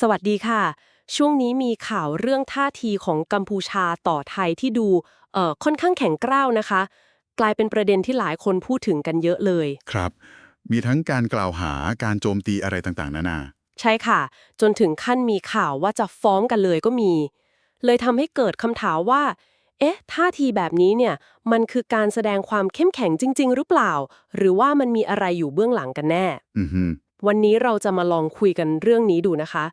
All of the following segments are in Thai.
สวัสดีค่ะ ช่วงนี้มีข่าวเรื่องท่าทีของกัมพูชาต่อไทยที่ดูเอ่อค่อนข้างแข็งกร้าวนะคะ กลายเป็นประเด็นที่หลายคนพูดถึงกันเยอะเลย ครับ มีทั้งการกล่าวหาการโจมตีอะไรต่างๆ นานา ใช่ค่ะ จนถึงขั้นมีข่าวว่าจะฟ้องกันเลยก็มี เลยทำให้เกิดคำถามว่า เอ๊ะ ท่าทีแบบนี้เนี่ย มันคือการแสดงความเข้มแข็งจริง ๆ หรือเปล่า หรือว่ามันมีอะไรอยู่เบื้องหลังกันแน่ อือฮึ วันนี้เราจะมาลองคุยกันเรื่องนี้ดูนะคะ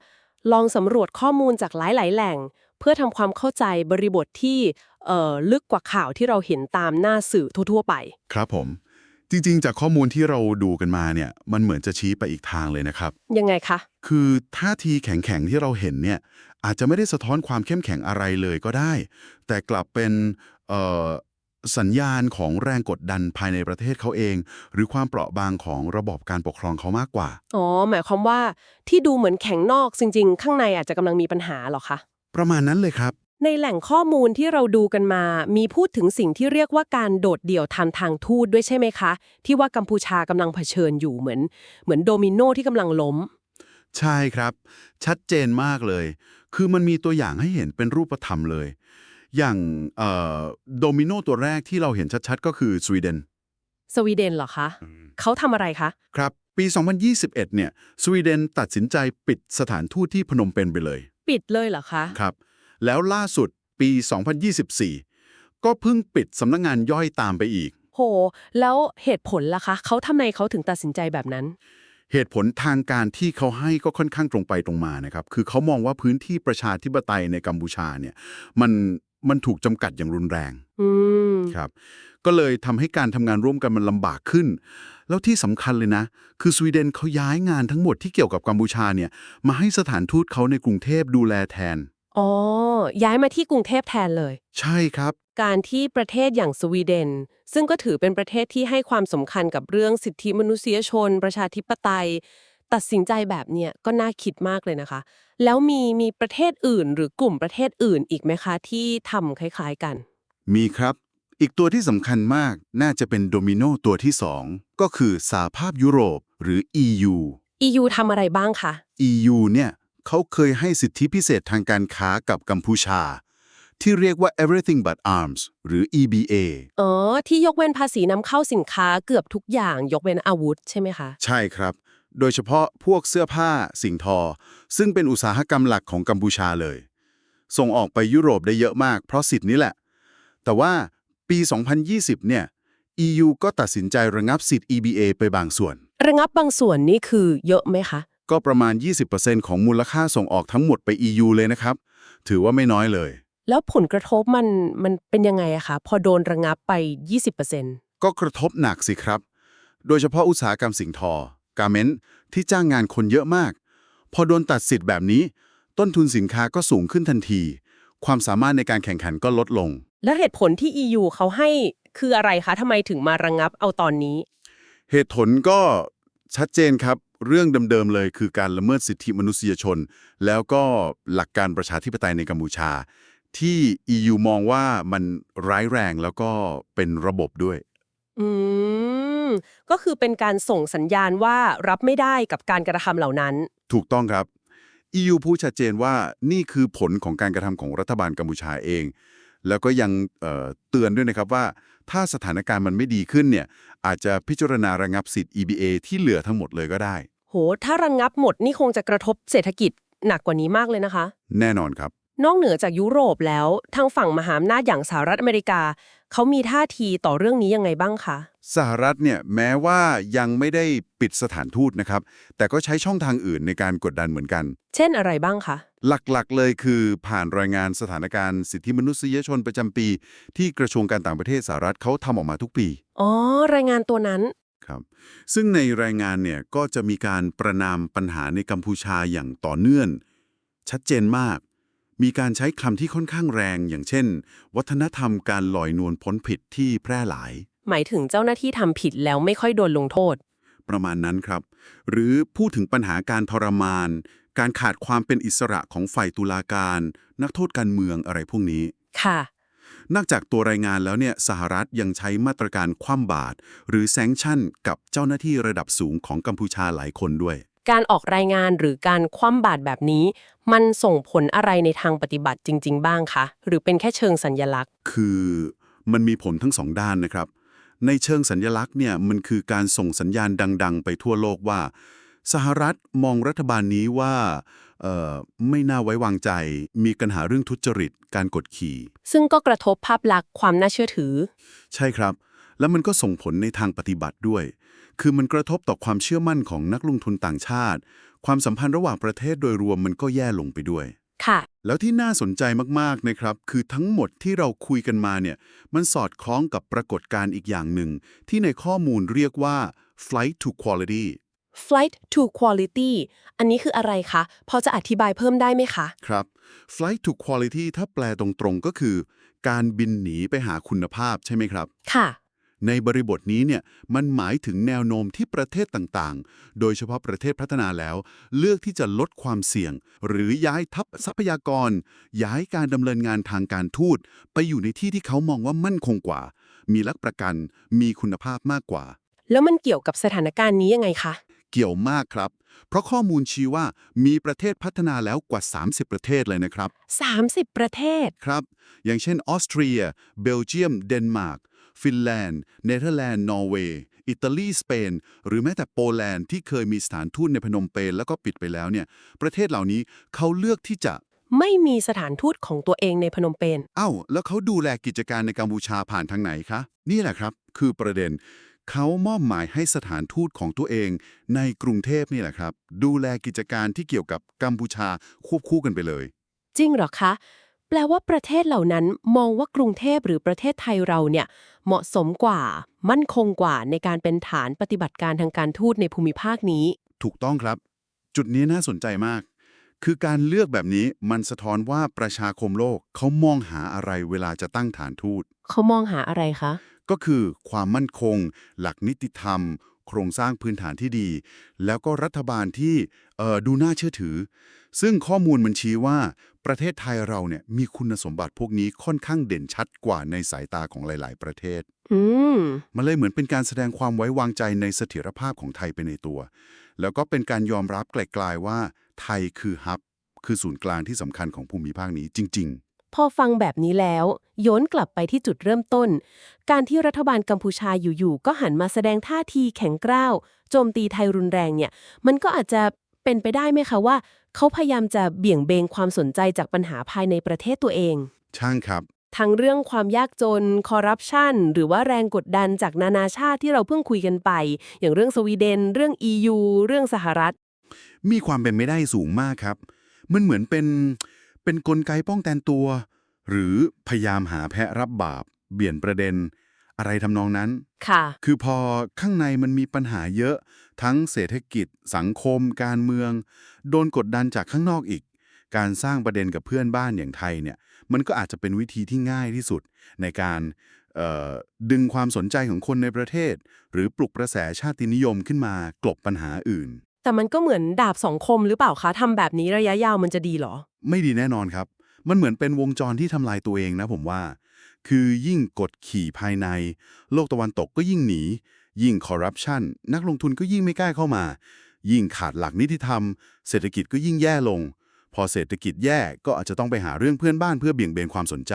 ลองสำรวจข้อมูลจากหลาย ๆ แหล่ง เพื่อทำความเข้าใจบริบทที่เอ่อลึกกว่าข่าวที่เราเห็นตามหน้าสื่อทั่ว ๆ ไป ครับผม จริง ๆ จากข้อมูลที่เราดูกันมาเนี่ย มันเหมือนจะชี้ไปอีกทางเลยนะครับ ยังไงคะ คือท่าทีแข็ง ๆ ที่เราเห็นเนี่ย อาจจะไม่ได้สะท้อนความเข้มแข็งอะไรเลยก็ได้ แต่กลับเป็นเอ่อ สัญญาณของแรงกดดันภายในประเทศเขาเอง หรือความเปราะบางของระบบการปกครองเขามากกว่า อ๋อ หมายความว่าที่ดูเหมือนแข็งนอกจริง ๆ ข้างในอาจจะกำลังมีปัญหาเหรอคะ ประมาณนั้นเลยครับ ในแหล่งข้อมูลที่เราดูกันมา มีพูดถึงสิ่งที่เรียกว่าการโดดเดี่ยวทางทางทูตด้วยใช่ไหมคะ ที่ว่ากัมพูชากำลังเผชิญอยู่เหมือน เหมือนโดมิโนที่กำลังล้ม ใช่ครับ ชัดเจนมากเลย คือมันมีตัวอย่างให้เห็นเป็นรูปธรรมเลย อย่างเอ่อโดมิโนตัวแรกที่เราเห็นชัดๆ ก็คือสวีเดน สวีเดนเหรอคะ เขาทำอะไรคะ ครับ ปี 2021 เนี่ย สวีเดนตัดสินใจปิดสถานทูตที่พนมเปญไปเลย ปิดเลยเหรอคะ ครับ แล้วล่าสุดปี 2024 ก็เพิ่งปิดสำนักงงานย่อยตามไปอีก โห แล้วเหตุผลล่ะคะ เขาทำไมเขาถึงตัดสินใจแบบนั้นเหตุผลทางการที่เขาให้ก็ค่อนข้างตรงไปตรงมานะครับ คือเขามองว่าพื้นที่ประชาธิปไตยในกัมพูชาเนี่ย มัน มันถูกจำกัดอย่างรุนแรงอืมครับ ก็เลยทำให้การทำงานร่วมกันมันลำบากขึ้น แล้วที่สำคัญเลยนะ คือสวีเดนเขาย้ายงานทั้งหมดที่เกี่ยวกับกัมพูชาเนี่ย มาให้สถานทูตเขาในกรุงเทพดูแลแทน อ๋อ ย้ายมาที่กรุงเทพแทนเลย ใช่ครับ การที่ประเทศอย่างสวีเดน ซึ่งก็ถือเป็นประเทศที่ให้ความสำคัญกับเรื่องสิทธิมนุษยชน ประชาธิปไตย ตัดสินใจแบบเนี้ยก็น่าคิดมากเลยนะคะ แล้วมีมีประเทศอื่นหรือกลุ่มประเทศอื่นอีกไหมคะ ที่ทำคล้ายๆกัน มีครับ อีกตัวที่สำคัญมากน่าจะเป็นโดมิโนตัวที่2ก็คือสหภาพยุโรปหรือ EU EU ทำอะไรบ้างคะ EU เนี่ยเขาเคยให้สิทธิพิเศษทางการค้ากับกัมพูชา ที่เรียกว่า everything but arms หรือ EBA อ๋อ ที่ยกเว้นภาษีนำเข้าสินค้าเกือบทุกอย่างยกเว้นอาวุธใช่ไหมคะ ใช่ครับ โดยเฉพาะพวกเสื้อผ้าสิ่งทอ ซึ่งเป็นอุตสาหกรรมหลักของกัมพูชาเลย ส่งออกไปยุโรปได้เยอะมากเพราะสิทธิ์นี้แหละ แต่ว่าปี 2020 เนี่ย EU ก็ตัดสินใจระงับสิทธิ์ EBA ไปบางส่วน ระงับบางส่วนนี่คือเยอะไหมคะ ก็ประมาณ 20%ของมูลค่าส่งออกทั้งหมดไป EU เลยนะครับ ถือว่าไม่น้อยเลย แล้วผลกระทบมันมันเป็นยังไงอะคะพอโดนระงับไป 20%ก็กระทบหนักสิครับ โดยเฉพาะอุตสาหกรรมสิ่งทอ การเมนต์ที่จ้างงานคนเยอะมาก พอโดนตัดสิทธิ์แบบนี้ ต้นทุนสินค้าก็สูงขึ้นทันที ความสามารถในการแข่งขันก็ลดลง แล้วเหตุผลที่ EU เขาให้คืออะไรคะทำไมถึงมาระงับเอาตอนนี้ เหตุผลก็ชัดเจนครับ เรื่องเดิมๆเลยคือการละเมิดสิทธิมนุษยชน แล้วก็หลักการประชาธิปไตยในกัมพูชา ที่ EU มองว่ามันร้ายแรงแล้วก็เป็นระบบด้วย อืม ก็คือเป็นการส่งสัญญาณว่ารับไม่ได้กับการกระทำเหล่านั้น ถูกต้องครับ EU พูดชัดเจนว่านี่คือผลของการกระทำของรัฐบาลกัมพูชาเอง แล้วก็ยังเอ่อเตือนด้วยนะครับว่า ถ้าสถานการณ์มันไม่ดีขึ้นเนี่ยอาจจะพิจารณาระงับสิทธิ์ EBA ที่เหลือทั้งหมดเลยก็ได้ โห ถ้าระงับหมดนี่คงจะกระทบเศรษฐกิจหนักกว่านี้มากเลยนะคะ แน่นอนครับนอกเหนือจากยุโรปแล้ว ทางฝั่งมหาอำนาจอย่างสหรัฐอเมริกา เขามีท่าทีต่อเรื่องนี้ยังไงบ้างคะ สหรัฐเนี่ยแม้ว่ายังไม่ได้ปิดสถานทูตนะครับ แต่ก็ใช้ช่องทางอื่นในการกดดันเหมือนกัน เช่นอะไรบ้างคะ หลักๆ เลยคือผ่านรายงานสถานการณ์สิทธิมนุษยชนประจำปี ที่กระทรวงการต่างประเทศสหรัฐเขาทำออกมาทุกปี อ๋อ รายงานตัวนั้นครับซึ่งในรายงานเนี่ยก็จะมีการประนามปัญหาในกัมพูชาอย่างต่อเนื่อง ชัดเจนมาก มีการใช้คำที่ค่อนข้างแรง อย่างเช่น วัฒนธรรมการลอยนวลพ้นผิดที่แพร่หลาย หมายถึงเจ้าหน้าที่ทำผิดแล้วไม่ค่อยโดนลงโทษ ประมาณนั้นครับ หรือพูดถึงปัญหาการทรมาน การขาดความเป็นอิสระของฝ่ายตุลาการ นักโทษการเมืองอะไรพวกนี้ ค่ะ นอกจากตัวรายงานแล้วเนี่ยสหรัฐยังใช้มาตรการคว่ำบาตรหรือแซงชั่นกับเจ้าหน้าที่ระดับสูงของกัมพูชาหลายคนด้วย การออกรายงานหรือการคว่ำบาตรแบบนี้ มันส่งผลอะไรในทางปฏิบัติจริง ๆ บ้างคะ หรือเป็นแค่เชิงสัญญลักษณ์ คือมันมีผลทั้งสองด้านนะครับ ในเชิงสัญญลักษณ์เนี่ยมันคือการส่งสัญญาณดัง ๆ ไปทั่วโลกว่า สหรัฐมองรัฐบาลนี้ว่าเอ่อไม่น่าไว้วางใจ มีปัญหาเรื่องทุจริต การกดขี่ ซึ่งก็กระทบภาพลักษณ์ความน่าเชื่อถือ ใช่ครับ แล้วมันก็ส่งผลในทางปฏิบัติด้วย คือมันกระทบต่อความเชื่อมั่นของนักลงทุนต่างชาติ ความสัมพันธ์ระหว่างประเทศโดยรวมมันก็แย่ลงไปด้วย ค่ะ แล้วที่น่าสนใจมากๆนะครับ คือทั้งหมดที่เราคุยกันมาเนี่ย มันสอดคล้องกับปรากฏการณ์อีกอย่างหนึ่ง ที่ในข้อมูลเรียกว่า flight to quality flight to quality อันนี้คืออะไรคะ พอจะอธิบายเพิ่มได้ไหมคะ ครับ flight to quality ถ้าแปลตรงๆ ก็คือ การบินหนีไปหาคุณภาพใช่ไหมครับ ค่ะ ในบริบทนี้เนี่ยมันหมายถึงแนวโน้มที่ประเทศต่างๆ โดยเฉพาะประเทศพัฒนาแล้ว เลือกที่จะลดความเสี่ยง หรือย้ายทัพทรัพยากร ย้ายการดำเนินงานทางการทูต ไปอยู่ในที่ที่เขามองว่ามั่นคงกว่า มีหลักประกัน มีคุณภาพมากกว่า แล้วมันเกี่ยวกับสถานการณ์นี้ยังไงคะเกี่ยวมากครับ เพราะข้อมูลชี้ว่ามีประเทศพัฒนาแล้วกว่า 30 ประเทศเลยนะครับ 30 ประเทศ ครับ อย่างเช่นออสเตรีย เบลเยียม เดนมาร์ก ฟินแลนด์ เนเธอร์แลนด์ นอร์เวย์ อิตาลี สเปน หรือแม้แต่โปแลนด์ที่เคยมีสถานทูตในพนมเปญแล้วก็ปิดไปแล้วเนี่ย ประเทศเหล่านี้เขาเลือกที่จะไม่มีสถานทูตของตัวเองในพนมเปญเอ้าแล้วเขาดูแลกิจการในกัมพูชาผ่านทางไหนคะ นี่แหละครับ คือประเด็น เขามอบหมายให้สถานทูตของตัวเอง ในกรุงเทพนี่แหละครับ ดูแลกิจการที่เกี่ยวกับกัมพูชาควบคู่กันไปเลย จริงเหรอคะ แปลว่าประเทศเหล่านั้นมองว่ากรุงเทพหรือประเทศไทยเราเนี่ยเหมาะสมกว่ามั่นคงกว่าในการเป็นฐานปฏิบัติการทางการทูตในภูมิภาคนี้ ถูกต้องครับ จุดนี้น่าสนใจมาก คือการเลือกแบบนี้มันสะท้อนว่าประชาคมโลกเขามองหาอะไรเวลาจะตั้งฐานทูตเขามองหาอะไรคะ ก็คือความมั่นคง หลักนิติธรรม โครงสร้างพื้นฐานที่ดี แล้วก็รัฐบาลที่เอ่อดูน่าเชื่อถือ ซึ่งข้อมูลมันชี้ว่า ประเทศไทยเราเนี่ยมีคุณสมบัติพวกนี้ค่อนข้างเด่นชัดกว่าในสายตาของหลาย ๆ ประเทศอืมมันเลยเหมือนเป็นการแสดงความไว้วางใจในเสถียรภาพของไทยไปในตัว แล้วก็เป็นการยอมรับไกลๆว่า ไทยคือฮับ คือศูนย์กลางที่สำคัญของภูมิภาคนี้จริงพอฟังแบบนี้แล้วย้อนกลับไปที่จุดเริ่มต้น การที่รัฐบาลกัมพูชาอยู่ๆ ก็หันมาแสดงท่าทีแข็งกร้าว โจมตีไทยรุนแรงเนี่ย มันก็อาจจะ เป็นไปได้ไหมคะว่า เขาพยายามจะเบี่ยงเบนความสนใจจากปัญหาภายในประเทศตัวเองๆช่างครับ ทั้งเรื่องความยากจนคอร์รัปชันหรือว่าแรงกดดันจากนานาชาติที่เราเพิ่งคุยกันไป อย่างเรื่องสวีเดน เรื่อง EU เรื่องสหรัฐ มีความเป็นไม่ได้สูงมากครับ มันเหมือนเป็นเป็นกลไกป้องกันตัว หรือพยายามหาแพะรับบาป เบี่ยนประเด็น อะไรทำนองนั้น ค่ะ คือพอข้างในมันมีปัญหาเยอะ ทั้งเศรษฐกิจ สังคม การเมือง โดนกดดันจากข้างนอกอีก การสร้างประเด็นกับเพื่อนบ้านอย่างไทยเนี่ย มันก็อาจจะเป็นวิธีที่ง่ายที่สุด ในการเอ่อดึงความสนใจของคนในประเทศ หรือปลุกกระแสชาตินิยมขึ้นมากลบปัญหาอื่น แต่มันก็เหมือนดาบสองคมหรือเปล่าคะทำแบบนี้ระยะยาวมันจะดีเหรอ ไม่ดีแน่นอนครับ มันเหมือนเป็นวงจรที่ทำลายตัวเองนะผมว่า คือยิ่งกดขี่ภายใน โลกตะวันตกก็ยิ่งหนี ยิ่งคอร์รัปชันนักลงทุนก็ยิ่งไม่กล้าเข้ามา ยิ่งขาดหลักนิติธรรม เศรษฐกิจก็ยิ่งแย่ลง พอเศรษฐกิจแย่ก็อาจจะต้องไปหาเรื่องเพื่อนบ้านเพื่อเบี่ยงเบนความสนใจ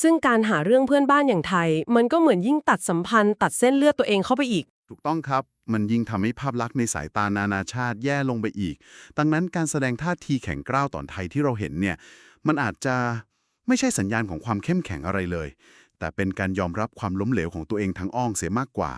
ซึ่งการหาเรื่องเพื่อนบ้านอย่างไทย มันก็เหมือนยิ่งตัดสัมพันธ์ ตัดเส้นเลือดตัวเองเข้าไปอีก ถูกต้องครับ มันยิ่งทำให้ภาพลักษณ์ในสายตานานาชาติแย่ลงไปอีก ดังนั้นการแสดงท่าทีแข็งกร้าวต่อไทยที่เราเห็นเนี่ย มันอาจจะ ไม่ใช่สัญญาณของความเข้มแข็งอะไรเลย แต่เป็นการยอมรับความล้มเหลวของตัวเองทั้งอ้องเสียมากกว่า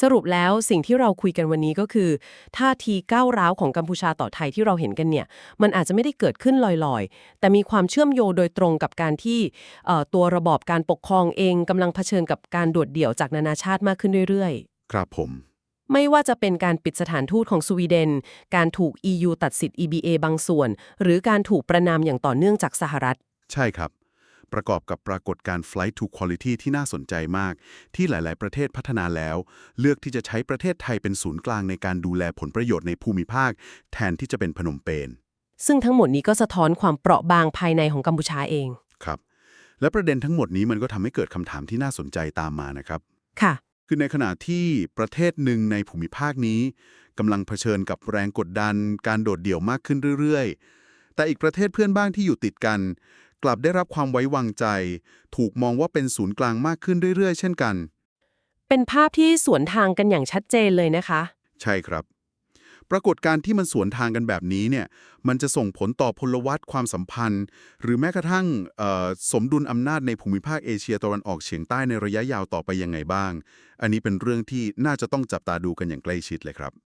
สรุปแล้วสิ่งที่เราคุยกันวันนี้ก็คือท่าทีก้าวร้าวของกัมพูชาต่อไทยที่เราเห็นกันเนี่ย มันอาจจะไม่ได้เกิดขึ้นลอยๆ แต่มีความเชื่อมโยงโดยตรงกับการที่เอ่อตัวระบอบการปกครองเองกำลังเผชิญกับการโดดเดี่ยวจากนานาชาติมากขึ้นเรื่อยๆ ครับผมไม่ว่าจะเป็นการปิดสถานทูตของสวีเดน การถูก EU ตัดสิทธิ์ EBA บางส่วน หรือการถูกประนามอย่างต่อเนื่องจากสหรัฐ ใช่ครับ ประกอบกับปรากฏการณ์ flight to quality ที่น่าสนใจมาก ที่หลาย ๆ ประเทศพัฒนาแล้ว เลือกที่จะใช้ประเทศไทยเป็นศูนย์กลางในการดูแลผลประโยชน์ในภูมิภาค แทนที่จะเป็นพนมเปญซึ่งทั้งหมดนี้ก็สะท้อนความเปราะบางภายในของกัมพูชาเองครับ และประเด็นทั้งหมดนี้มันก็ทำให้เกิดคำถามที่น่าสนใจตามมานะครับ ค่ะ คือในขณะที่ประเทศหนึ่งในภูมิภาคนี้กำลังเผชิญกับแรงกดดัน การโดดเดี่ยวมากขึ้นเรื่อยๆ แต่อีกประเทศเพื่อนบ้านที่อยู่ติดกัน กลับได้รับความไว้วางใจ ถูกมองว่าเป็นศูนย์กลางมากขึ้นเรื่อยๆ เช่นกัน เป็นภาพที่สวนทางกันอย่างชัดเจนเลยนะคะ ใช่ครับ ปรากฏการณ์ที่มันสวนทางกันแบบนี้เนี่ยมันจะส่งผลต่อพลวัตความสัมพันธ์ หรือแม้กระทั่งเอ่อสมดุลอำนาจในภูมิภาคเอเชียตะวันออกเฉียงใต้ในระยะยาวต่อไปยังไงบ้าง อันนี้เป็นเรื่องที่น่าจะต้องจับตาดูกันอย่างใกล้ชิดเลยครับ